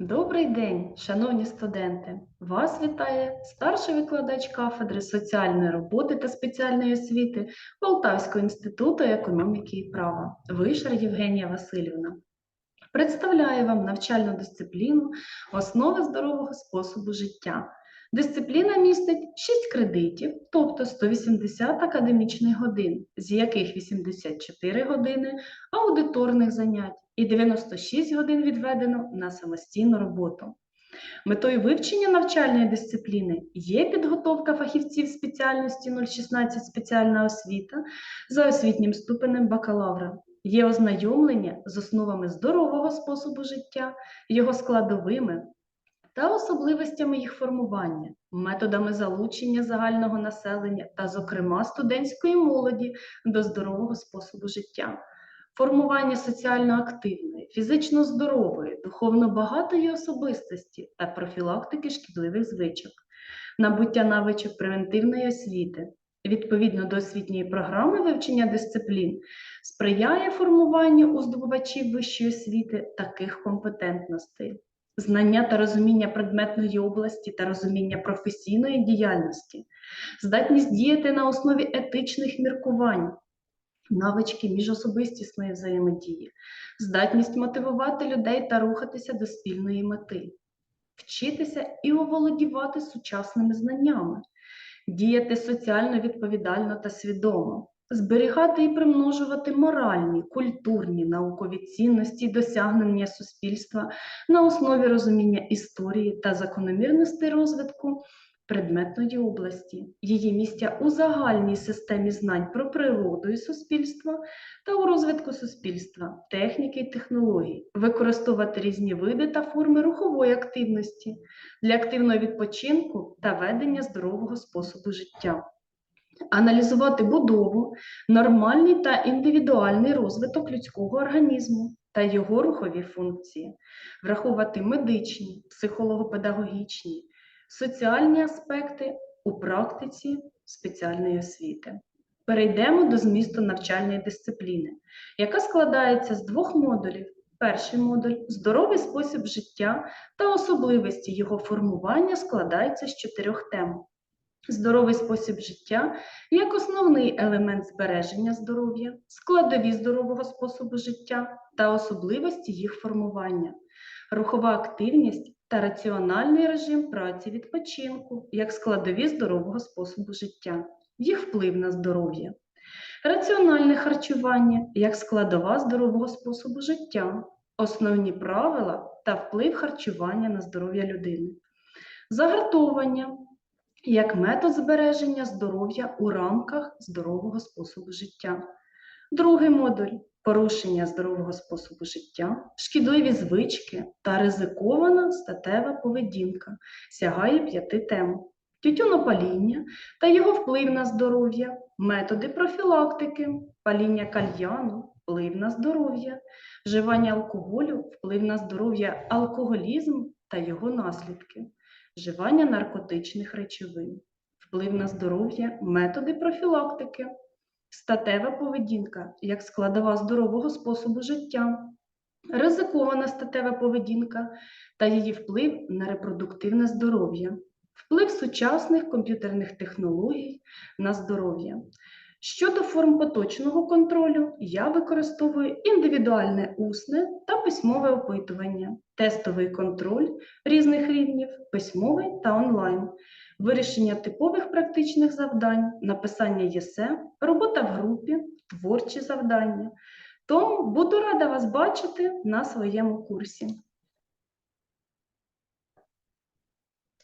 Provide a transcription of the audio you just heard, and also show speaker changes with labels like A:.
A: Добрий день, шановні студенти! Вас вітає старший викладач кафедри соціальної роботи та спеціальної освіти Полтавського інституту економіки і права Вишар Євгенія Васильівна. Представляю вам навчальну дисципліну Основи здорового способу життя. Дисципліна містить 6 кредитів, тобто 180 академічних годин, з яких 84 години аудиторних занять і 96 годин відведено на самостійну роботу. Метою вивчення навчальної дисципліни є підготовка фахівців спеціальності 016 спеціальна освіта за освітнім ступенем бакалавра, є ознайомлення з основами здорового способу життя, його складовими та особливостями їх формування, методами залучення загального населення та, зокрема, студентської молоді до здорового способу життя. Формування соціально активної, фізично здорової, духовно багатої особистості та профілактики шкідливих звичок, набуття навичок превентивної освіти. Відповідно до освітньої програми вивчення дисциплін, сприяє формуванню у здобувачів вищої освіти таких компетентностей, знання та розуміння предметної області та розуміння професійної діяльності, здатність діяти на основі етичних міркувань, навички міжособистісної взаємодії, здатність мотивувати людей та рухатися до спільної мети, вчитися і оволодівати сучасними знаннями, діяти соціально відповідально та свідомо, зберігати і примножувати моральні, культурні, наукові цінності і досягнення суспільства на основі розуміння історії та закономірностей розвитку предметної області, її місця у загальній системі знань про природу і суспільство та у розвитку суспільства, техніки і технологій, використовувати різні види та форми рухової активності для активного відпочинку та ведення здорового способу життя. Аналізувати будову, нормальний та індивідуальний розвиток людського організму та його рухові функції, враховувати медичні, психолого-педагогічні, соціальні аспекти у практиці спеціальної освіти. Перейдемо до змісту навчальної дисципліни, яка складається з двох модулів. Перший модуль здоровий спосіб життя та особливості його формування складається з чотирьох тем. Здоровий спосіб життя як основний елемент збереження здоров'я, складові здорового способу життя та особливості їх формування, рухова активність та раціональний режим праці відпочинку як складові здорового способу життя, їх вплив на здоров'я, раціональне харчування як складова здорового способу життя, основні правила та вплив харчування на здоров'я людини, загартовування як метод збереження здоров'я у рамках здорового способу життя. Другий модуль порушення здорового способу життя, шкідливі звички та ризикована статева поведінка сягає п'яти тем. Тютюнопаління та його вплив на здоров'я, методи профілактики, паління кальяну, вплив на здоров'я, вживання алкоголю, вплив на здоров'я, алкоголізм та його наслідки, вживання наркотичних речовин, вплив на здоров'я, методи профілактики. Статева поведінка як складова здорового способу життя, ризикована статева поведінка та її вплив на репродуктивне здоров'я, вплив сучасних комп'ютерних технологій на здоров'я. Щодо форм поточного контролю, я використовую індивідуальне усне та письмове опитування, тестовий контроль різних рівнів, письмовий та онлайн вирішення типових практичних завдань, написання єсе, робота в групі, творчі завдання. Тому буду рада вас бачити на своєму курсі.